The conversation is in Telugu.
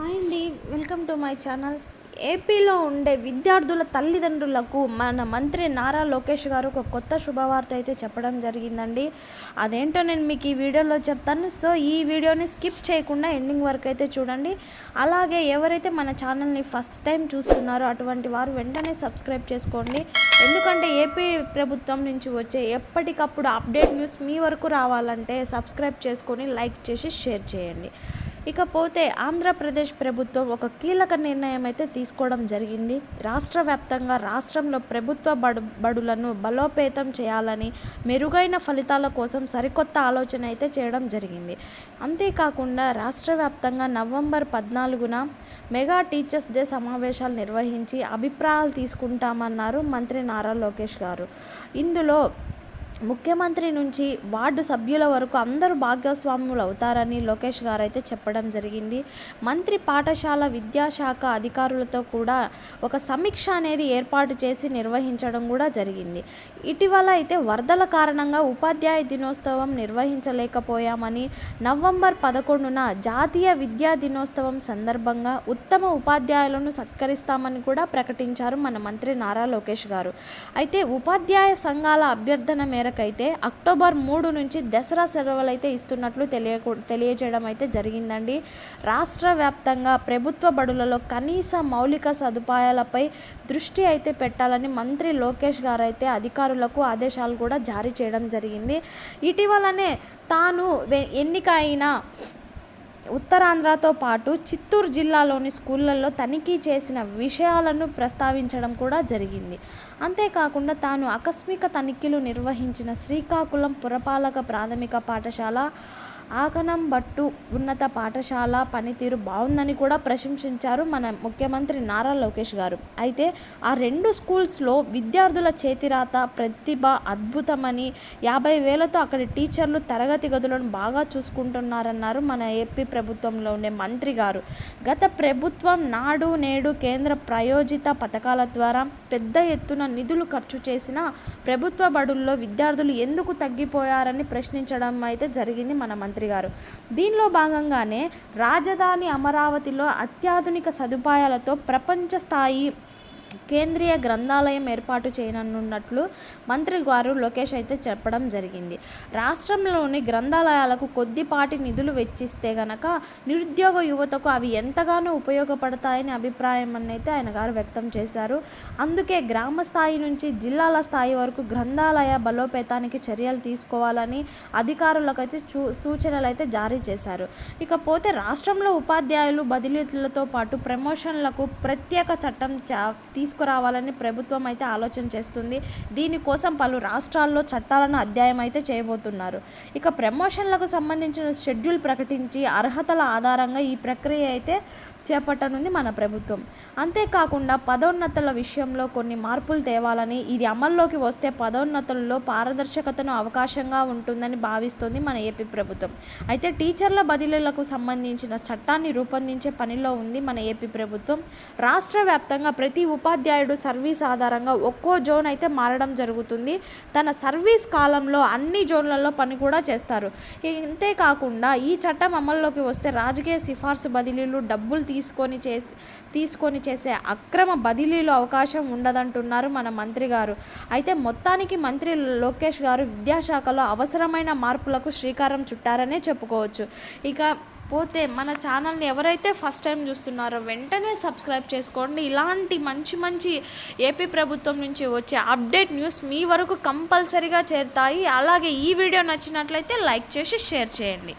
హాయ్ అండి వెల్కమ్ టు మై ఛానల్. ఏపీలో ఉండే విద్యార్థుల తల్లిదండ్రులకు మన మంత్రి నారా లోకేష్ గారు ఒక కొత్త శుభవార్త అయితే చెప్పడం జరిగిందండి. అదేంటో నేను మీకు ఈ వీడియోలో చెప్తాను. సో ఈ వీడియోని స్కిప్ చేయకుండా ఎండింగ్ వరకు అయితే చూడండి. అలాగే ఎవరైతే మన ఛానల్ని ఫస్ట్ టైం చూస్తున్నారో అటువంటి వారు వెంటనే సబ్స్క్రైబ్ చేసుకోండి. ఎందుకంటే ఏపీ ప్రభుత్వం నుంచి వచ్చే ఎప్పటికప్పుడు అప్డేట్ న్యూస్ మీ వరకు రావాలంటే సబ్స్క్రైబ్ చేసుకొని లైక్ చేసి షేర్ చేయండి. ఇకపోతే ఆంధ్రప్రదేశ్ ప్రభుత్వం ఒక కీలక నిర్ణయం అయితే తీసుకోవడం జరిగింది. రాష్ట్ర వ్యాప్తంగా రాష్ట్రంలో ప్రభుత్వ బడు బడులను బలోపేతం చేయాలని మెరుగైన ఫలితాల కోసం సరికొత్త ఆలోచన అయితే చేయడం జరిగింది. అంతేకాకుండా రాష్ట్ర వ్యాప్తంగా నవంబర్ పద్నాలుగున మెగా టీచర్స్ డే సమావేశాలు నిర్వహించి అభిప్రాయాలు తీసుకుంటామన్నారు మంత్రి నారా లోకేష్ గారు. ఇందులో ముఖ్యమంత్రి నుంచి వార్డు సభ్యుల వరకు అందరూ భాగస్వాములు అవుతారని లోకేష్ గారు అయితే చెప్పడం జరిగింది. మంత్రి పాఠశాల విద్యాశాఖ అధికారులతో కూడా ఒక సమీక్ష అనేది ఏర్పాటు చేసి నిర్వహించడం కూడా జరిగింది. ఇటీవల అయితే వరదల కారణంగా ఉపాధ్యాయ దినోత్సవం నిర్వహించలేకపోయామని నవంబర్ పదకొండున జాతీయ విద్యా దినోత్సవం సందర్భంగా ఉత్తమ ఉపాధ్యాయులను సత్కరిస్తామని కూడా ప్రకటించారు మన మంత్రి నారా లోకేష్ గారు. అయితే ఉపాధ్యాయ సంఘాల అభ్యర్థన మేరకైతే అక్టోబర్ మూడు నుంచి దసరా సెలవులు అయితే ఇస్తున్నట్లు తెలియ తెలియజేయడం అయితే జరిగిందండి. రాష్ట్ర వ్యాప్తంగా ప్రభుత్వ బడులలో కనీస మౌలిక సదుపాయాలపై దృష్టి అయితే పెట్టాలని మంత్రి లోకేష్ గారు అయితే అధికారులకు ఆదేశాలు కూడా జారీ చేయడం జరిగింది. ఇటీవలనే తాను ఎన్నిక అయిన ఉత్తరాంధ్రతో పాటు చిత్తూరు జిల్లాలోని స్కూళ్ళల్లో తనిఖీ చేసిన విషయాలను ప్రస్తావించడం కూడా జరిగింది. అంతేకాకుండా తాను ఆకస్మిక తనిఖీలు నిర్వహించిన శ్రీకాకుళం పురపాలక ప్రాథమిక పాఠశాల ఆకనంబట్టు ఉన్నత పాఠశాల పనితీరు బాగుందని కూడా ప్రశంసించారు మన ముఖ్యమంత్రి నారా లోకేష్ గారు. అయితే ఆ రెండు స్కూల్స్లో విద్యార్థుల చేతిరాత ప్రతిభ అద్భుతమని యాభై వేలతో అక్కడి టీచర్లు తరగతి గదులను బాగా చూసుకుంటున్నారన్నారు మన ఏపీ ప్రభుత్వంలో ఉండే మంత్రి గారు. గత ప్రభుత్వం నాడు నేడు కేంద్ర ప్రయోజిత పథకాల ద్వారా పెద్ద ఎత్తున నిధులు ఖర్చు చేసిన ప్రభుత్వ బడుల్లో విద్యార్థులు ఎందుకు తగ్గిపోయారని ప్రశ్నించడం అయితే జరిగింది మన మంత్రి గారు. దీనిలో భాగంగానే రాజధాని అమరావతిలో అత్యాధునిక సదుపాయాలతో ప్రపంచ స్థాయి కేంద్రీయ గ్రంథాలయం ఏర్పాటు చేయనున్నట్లు మంత్రి గారు లోకేష్ అయితే చెప్పడం జరిగింది. రాష్ట్రంలోని గ్రంథాలయాలకు కొద్దిపాటి నిధులు వెచ్చిస్తే గనక నిరుద్యోగ యువతకు అవి ఎంతగానో ఉపయోగపడతాయని అభిప్రాయం అయితే ఆయన గారు వ్యక్తం చేశారు. అందుకే గ్రామ స్థాయి నుంచి జిల్లాల స్థాయి వరకు గ్రంథాలయ బలోపేతానికి చర్యలు తీసుకోవాలని అధికారులకు అయితే చూ సూచనలు అయితే జారీ చేశారు. ఇకపోతే రాష్ట్రంలో ఉపాధ్యాయులు బదిలీలతో పాటు ప్రమోషన్లకు ప్రత్యేక చట్టం చా- తీసుకురావాలని ప్రభుత్వం అయితే ఆలోచన చేస్తుంది. దీనికోసం పలు రాష్ట్రాల్లో చట్టాలను అధ్యాయం అయితే చేయబోతున్నారు. ఇక ప్రమోషన్లకు సంబంధించిన షెడ్యూల్ ప్రకటించి అర్హతల ఆధారంగా ఈ ప్రక్రియ అయితే చేపట్టనుంది మన ప్రభుత్వం. అంతేకాకుండా పదోన్నతుల విషయంలో కొన్ని మార్పులు తేవాలని ఇది అమల్లోకి వస్తే పదోన్నతుల్లో పారదర్శకతను అవకాశంగా ఉంటుందని భావిస్తోంది మన ఏపీ ప్రభుత్వం. అయితే టీచర్ల బదిలీలకు సంబంధించిన చట్టాన్ని రూపొందించే పనిలో ఉంది మన ఏపీ ప్రభుత్వం. రాష్ట్ర వ్యాప్తంగా ప్రతి ఉప ఉపాధ్యాయుడు సర్వీస్ ఆధారంగా ఒక్కో జోన్ అయితే మారడం జరుగుతుంది. తన సర్వీస్ కాలంలో అన్ని జోన్లలో పని కూడా చేస్తారు. ఇంతేకాకుండా ఈ చట్టం అమల్లోకి వస్తే రాజకీయ సిఫార్సు బదిలీలు డబ్బులు తీసుకొని చేసి తీసుకొని చేసే అక్రమ బదిలీలు అవకాశం ఉండదంటున్నారు మన మంత్రి గారు. అయితే మొత్తానికి మంత్రి లోకేష్ గారు విద్యాశాఖలో అవసరమైన మార్పులకు శ్రీకారం చుట్టారనే చెప్పుకోవచ్చు. ఇక పోతే మన ఛానల్ని ఎవరైతే ఫస్ట్ టైం చూస్తున్నారో వెంటనే సబ్స్క్రైబ్ చేసుకోండి. ఇలాంటి మంచి మంచి ఏపీ ప్రభుత్వం నుంచి వచ్చే అప్డేట్ న్యూస్ మీ వరకు కంపల్సరీగా చేరుతాయి. అలాగే ఈ వీడియో నచ్చినట్లయితే లైక్ చేసి షేర్ చేయండి.